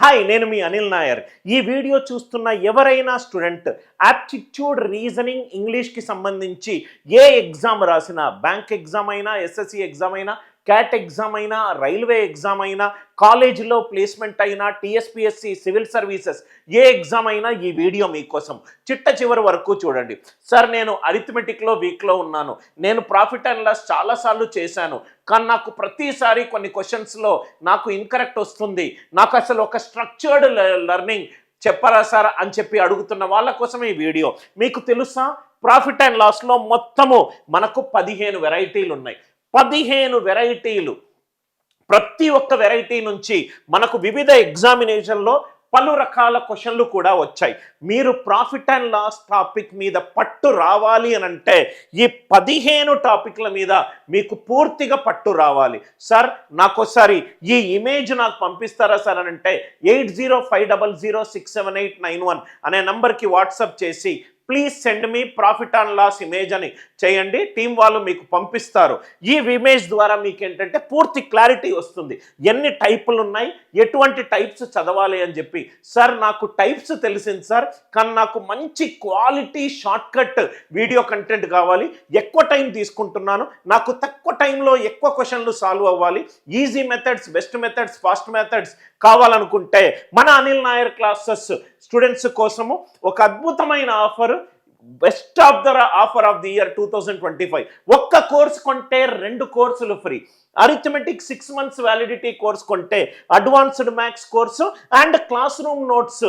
Hi నేను మీ అనిల్ నాయర్. ఈ video చూస్తున్న ఎవరైనా స్టూడెంట్ యాప్టిట్యూడ్ రీజనింగ్ ఇంగ్లీష్కి సంబంధించి ఏ ఎగ్జామ్ రాసినా బ్యాంక్ ఎగ్జామ్ అయినా ఎస్ఎస్సి ఎగ్జామ్ అయినా క్యాట్ ఎగ్జామ్ అయినా రైల్వే ఎగ్జామ్ అయినా కాలేజీలో ప్లేస్మెంట్ అయినా టీఎస్పిఎస్సి సివిల్ సర్వీసెస్ ఏ ఎగ్జామ్ అయినా ఈ వీడియో మీకోసం. చిట్ట చివరి వరకు చూడండి. సార్ నేను అరిథమెటిక్లో వీక్లో ఉన్నాను. నేను ప్రాఫిట్ అండ్ లాస్ చాలాసార్లు చేశాను. కానీ నాకు ప్రతిసారి కొన్ని క్వశ్చన్స్లో నాకు ఇన్కరెక్ట్ వస్తుంది. నాకు అసలు ఒక స్ట్రక్చర్డ్ లెర్నింగ్ చెప్పరా సార్ అని చెప్పి అడుగుతున్న వాళ్ళ కోసం ఈ వీడియో. మీకు తెలుసా? ప్రాఫిట్ అండ్ లాస్లో మొత్తము మనకు పదిహేను వెరైటీలు ఉన్నాయి పదిహేను వెరైటీలు. ప్రతి ఒక్క వెరైటీ నుంచి మనకు వివిధ ఎగ్జామినేషన్లో పలు రకాల క్వశ్చన్లు కూడా వచ్చాయి. మీరు ప్రాఫిట్ అండ్ లాస్ టాపిక్ మీద పట్టు రావాలి అని అంటే ఈ పదిహేను టాపిక్ల మీద మీకు పూర్తిగా పట్టు రావాలి. సార్ నాకోసారి ఈ ఇమేజ్ నాకు పంపిస్తారా సార్ అని అంటే eight zero five double zero six seven eight nine one అనే నంబర్కి వాట్సాప్ చేసి please send me profit and loss image అని చేయండి. టీం వాళ్ళు మీకు పంపిస్తారు. ఈ ఇమేజ్ ద్వారా మీకు ఏంటంటే పూర్తి క్లారిటీ వస్తుంది. ఎన్ని టైపులు ఉన్నాయి ఎటువంటి టైప్స్ చదవాలి అని చెప్పి. సార్ నాకు టైప్స్ తెలిసింది సార్ కానీ నాకు మంచి quality short cut video content కావాలి. ఎక్కువ టైం తీసుకుంటున్నాను. నాకు తక్కువ టైంలో ఎక్కువ క్వశ్చన్లు సాల్వ్ అవ్వాలి. Easy methods best methods fast methods కావాలనుకుంటే మన అనిల్ నాయర్ క్లాసెస్ స్టూడెంట్స్ కోసము ఒక అద్భుతమైన offer best of the offer of the year two thousand twenty five ఒక్క కోర్స్ కొంటే రెండు కోర్సులు free. Arithmetic six months validity course కొంటే advanced maths course and classroom notes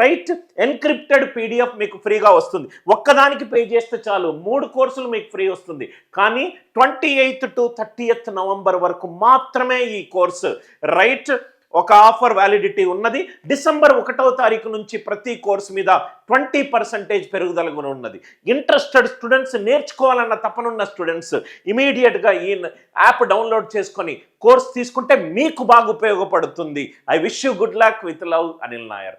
right encrypted PDF మీకు ఫ్రీగా వస్తుంది. ఒక్కదానికి పే చేస్తే చాలు. మూడు కోర్సులు మీకు ఫ్రీ వస్తుంది. కానీ twenty eighth to thirtieth November వరకు మాత్రమే ఈ కోర్సు. రైట్ ఒక ఆఫర్ వ్యాలిడిటీ ఉన్నది. డిసెంబర్ ఒకటవ తారీఖు నుంచి ప్రతి కోర్స్ మీద ట్వంటీ పర్సెంటేజ్ పెరుగుదల కూడా ఉన్నది. ఇంట్రెస్టెడ్ స్టూడెంట్స్ నేర్చుకోవాలన్న తపనున్న స్టూడెంట్స్ ఇమీడియట్గా ఈ యాప్ డౌన్లోడ్ చేసుకొని కోర్స్ తీసుకుంటే మీకు బాగా ఉపయోగపడుతుంది. I wish you good luck with love Anil Nair.